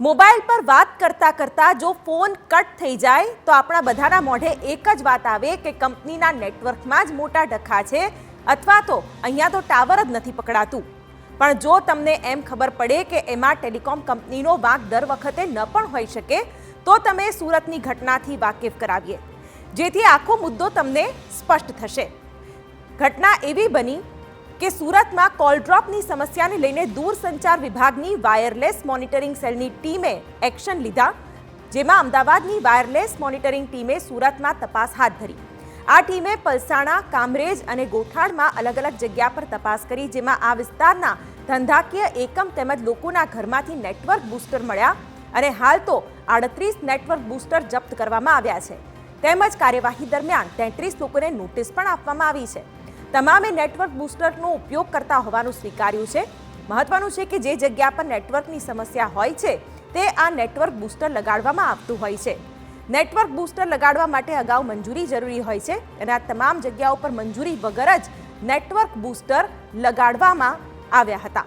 Mobile પર વાત કરતા કરતા જો ફોન કટ થઈ જાય, તો આપણા બધાના મોઢે એક જ વાત આવે કે કંપનીના નેટવર્કમાં જ મોટા ડખા છે અથવા તો અહીંયા તો ટાવર જ નથી પકડાતું. પણ જો તમને એમ ખબર પડે કે એમાં ટેલિકોમ કંપનીનો વાંક દર વખતે ન પણ હોઈ શકે, તો તમે સુરતની ઘટનાથી વાકેફ કરાવીએ. જેથી આખો મુદ્દો તમને સ્પષ્ટ થશે. ઘટના એવી બની કે સુરતમાં કોલ ડ્રોપની સમસ્યાને લઈને દૂરસંચાર વિભાગની વાયરલેસ મોનિટરિંગ સેલની ટીમે એક્શન લીધા, જેમાં અમદાવાદની વાયરલેસ મોનિટરિંગ ટીમે સુરતમાં તપાસ હાથ ધરી. આ ટીમે પલસાણા, કામરેજ અને ગોઠાણમાં અલગ અલગ જગ્યા પર તપાસ કરી, જેમાં આ વિસ્તારના ધંધાકીય એકમ તેમજ લોકોના ઘરમાંથી નેટવર્ક બૂસ્ટર મળ્યા અને હાલ તો આડત્રીસ નેટવર્ક બૂસ્ટર જપ્ત કરવામાં આવ્યા છે. તેમજ કાર્યવાહી દરમિયાન તેત્રીસ લોકોને નોટિસ પણ આપવામાં આવી છે. તમામે નેટવર્ક બૂસ્ટરનો ઉપયોગ કરતા હોવાનું સ્વીકાર્યું છે. મહત્વનું છે કે જે જગ્યા પર નેટવર્કની સમસ્યા હોય છે, તે આ નેટવર્ક બૂસ્ટર લગાડવામાં આવતું હોય છે. નેટવર્ક બૂસ્ટર લગાડવા માટે અગાઉ મંજૂરી જરૂરી હોય છે અને આ તમામ જગ્યાઓ પર મંજૂરી વગર જ નેટવર્ક બૂસ્ટર લગાડવામાં આવ્યા હતા.